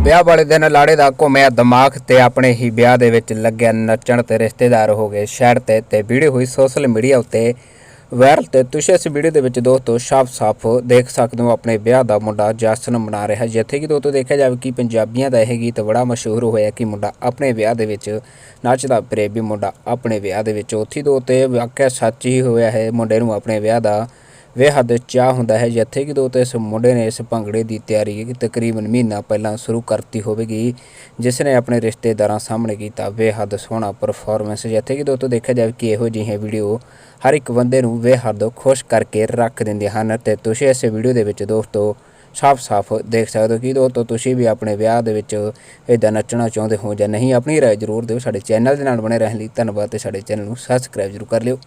ਵਿਆਹ ਵਾਲੇ ਦਿਨ ਲਾੜੇ ਦਾ ਘੁੰਮਿਆ ਦਿਮਾਗ ਤੇ ਆਪਣੇ ਹੀ ਵਿਆਹ ਦੇ ਵਿੱਚ ਲੱਗਿਆ ਨੱਚਣ ਤੇ ਰਿਸ਼ਤੇਦਾਰ ਹੋ ਗਏ ਸ਼ਹਿਰ ਤੇ ਤੇ ਵੀਡੀਓ ਹੋਈ ਸੋਸ਼ਲ ਮੀਡੀਆ ਉੱਤੇ ਵਾਇਰਲ ਤੇ ਤੁਸੀਂ ਇਸ ਵੀਡੀਓ ਦੇ ਵਿੱਚ ਦੋਸਤੋ ਸਾਫ਼-ਸਾਫ਼ ਦੇਖ ਸਕਦੇ ਹੋ ਆਪਣੇ ਵਿਆਹ ਦਾ ਮੁੰਡਾ ਜਸ਼ਨ ਮਨਾ ਰਿਹਾ ਜਿੱਥੇ ਕਿ ਦੋਸਤੋ ਦੇਖਿਆ ਜਾਵੇ ਕਿ ਪੰਜਾਬੀਆਂ ਦਾ ਇਹ ਗੀਤ ਬੜਾ ਮਸ਼ਹੂਰ ਹੋਇਆ ਕਿ ਮੁੰਡਾ ਆਪਣੇ ਵਿਆਹ ਦੇ ਵਿੱਚ ਨੱਚਦਾ, ਪ੍ਰੇਮੀ ਮੁੰਡਾ ਆਪਣੇ ਵਿਆਹ ਦੇ ਵਿੱਚ। ਉੱਥੇ ਦੋ ਤੇ ਵਾਕਿਆ ਸੱਚ ਹੀ ਹੋਇਆ ਹੈ, ਮੁੰਡੇ ਨੂੰ ਆਪਣੇ ਵਿਆਹ ਦਾ ਬੇਹੱਦ ਚਾਹ ਹੁੰਦਾ ਹੈ ਜਿੱਥੇ ਕਿ ਦੋਸਤੋ ਇਸ ਮੁੰਡੇ ਨੇ ਇਸ ਭੰਗੜੇ ਦੀ ਤਿਆਰੀ ਤਕਰੀਬਨ ਮਹੀਨਾ ਪਹਿਲਾਂ ਸ਼ੁਰੂ ਕਰਤੀ ਹੋਵੇਗੀ, ਜਿਸ ਨੇ ਆਪਣੇ ਰਿਸ਼ਤੇਦਾਰਾਂ ਸਾਹਮਣੇ ਕੀਤਾ। ਬੇਹੱਦ ਸੋਹਣਾ ਪਰਫਾਰਮੈਂਸ ਜਿੱਥੇ ਕਿ ਦੋਸਤੋ ਦੇਖਿਆ ਜਾਵੇ ਕਿ ਇਹੋ ਜਿਹੇ ਵੀਡੀਓ ਹਰ ਇੱਕ ਬੰਦੇ ਨੂੰ ਬੇਹੱਦ ਖੁਸ਼ ਕਰਕੇ ਰੱਖ ਦਿੰਦੇ ਹਨ ਤੇ ਤੁਸੀਂ ਇਸ ਵੀਡੀਓ ਦੇ ਵਿੱਚ ਦੋਸਤੋ ਸਾਫ਼-ਸਾਫ਼ ਦੇਖ ਸਕਦੇ ਹੋ ਕਿ ਦੋਸਤੋ ਤੁਸੀਂ ਵੀ ਆਪਣੇ ਵਿਆਹ ਦੇ ਵਿੱਚ ਇਦਾਂ ਨੱਚਣਾ ਚਾਹੁੰਦੇ ਹੋ ਜਾਂ ਨਹੀਂ। ਆਪਣੀ ਰਾਏ ਜ਼ਰੂਰ ਦਿਓ। ਸਾਡੇ ਚੈਨਲ ਦੇ ਨਾਲ ਬਣੇ ਰਹਿਣ ਲਈ ਧੰਨਵਾਦ ਤੇ ਸਾਡੇ ਚੈਨਲ ਨੂੰ ਸਬਸਕ੍ਰਾਈਬ ਜ਼ਰੂਰ ਕਰ ਲਿਓ।